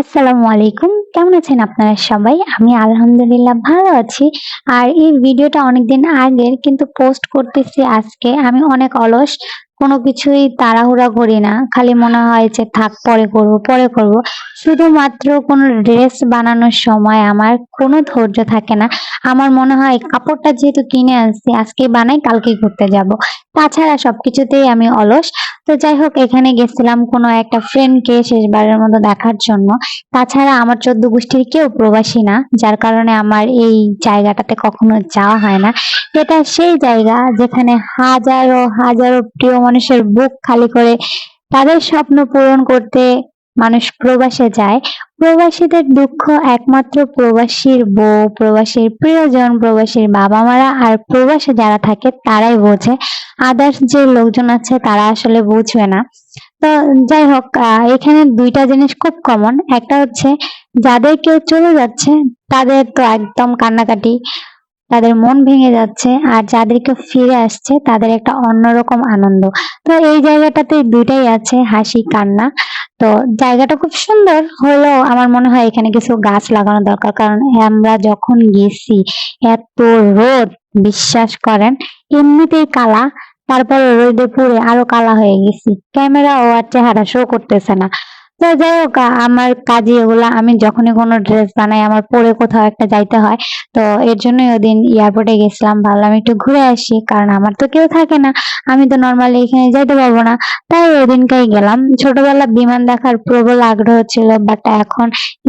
আসসালামু আলাইকুম। কেমন আছেন আপনারা সবাই? আমি আলহামদুলিল্লাহ ভালো আছি। আর এই ভিডিওটা অনেকদিন আগের, কিন্তু পোস্ট করতেছি আজকে। আমি অনেক অলস, কোনো কিছুই তাড়াহুড়া করি না। খালি মনে হয় যে, থাক, পরে করব পরে করব। শুধুমাত্র কোনো ড্রেস বানানোর সময় আমার কোনো ধৈর্য থাকে না। আমার মনে হয় কাপড়টা যেহেতু কিনে আনছি, আজকে বানাই কালকে ঘুরতে যাব। তাছাড়া সবকিছুতেই আমি অলস। তো যাই হোক এখানে গেছিলাম কোনো একটা ফ্রেন্ডকে শেষবারের মতো দেখার জন্য। তাছাড়া আমার চোদ্দ গোষ্ঠীর কেউ প্রবাসী না, যার কারণে আমার এই জায়গাটাতে কখনো যাওয়া হয় না। এটা সেই জায়গা যেখানে হাজারো হাজারো প্রিয় মানুষের বুক খালি করে তাদের স্বপ্ন পূরণ করতে মানুষ প্রবাসে যায়। প্রবাসীদের দুঃখ একমাত্র প্রবাসীর বউ, প্রবাসীর প্রিয়জন, প্রবাসীর বাবা মারা আর প্রবাসে যারা থাকে তারাই বোঝে। আদার্স যে লোকজন আছে তারা আসলে বুঝবে না। তো যাই হোক এখানে দুইটা জিনিস খুব কমন একটা হচ্ছে যাদের কেউ চলে যাচ্ছে তাদের তো একদম কান্নাকাটি। তাদের মন ভেঙে যাচ্ছে আর যাদেরকে ফিরে আসছে তাদের একটা অন্যরকম আনন্দ। তো এই জায়গাটাতে দুইটাই আছে, হাসি, কান্না। তো জায়গাটা খুব সুন্দর হলেও আমার মনে হয় এখানে কিছু গাছ লাগানো দরকার, কারণ আমরা যখন গেছি, এত রোদ, বিশ্বাস করেন, এমনিতেই কালা, তারপর রোদে পুড়ে আরও কালা হয়ে গেছি। ক্যামেরা ও আর চেহারা শো করতেছে না। তো যাই হোক, আমার কাজে এগুলা। আমি যখনই কোনো ড্রেস বানাই, আমার পরে কোথাও একটা যাইতে হয়। তো এর জন্যই ওদিন এয়ারপোর্টে গেছিলাম। ভাবলাম একটু ঘুরে আসি, কারণ আমার তো কেউ থাকে না। আমি তো নর্মালি এখানে যাইতে পারব না। তাই ওদিনকাই গেলাম। ছোটবেলা বিমান দেখার প্রবল আগ্রহ ছিল বাট এখন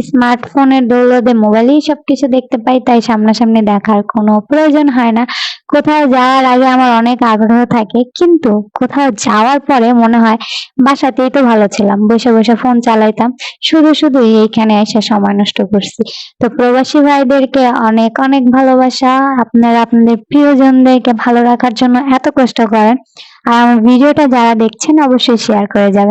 স্মার্টফোনের দৌলতে মোবাইলেই সবকিছু দেখতে পাই, তাই সামনাসামনি দেখার কোনো প্রয়োজন হয় না। কোথাও যাওয়ার আগে আমার অনেক আগ্রহ থাকে, কিন্তু কোথাও যাওয়ার পরে মনে হয়, বাসাতেই তো ভালো ছিলাম। বসে বসে ফোন চালাইতাম। শুধু শুধু এইখানে এসে সময় নষ্ট করছি। তো প্রবাসী ভাইদেরকে অনেক অনেক ভালোবাসা। আপনারা আপনাদের প্রিয়জনদেরকে ভালো রাখার জন্য এত কষ্ট করেন। আর আমার ভিডিওটা যারা দেখছেন, অবশ্যই শেয়ার করে যাবেন।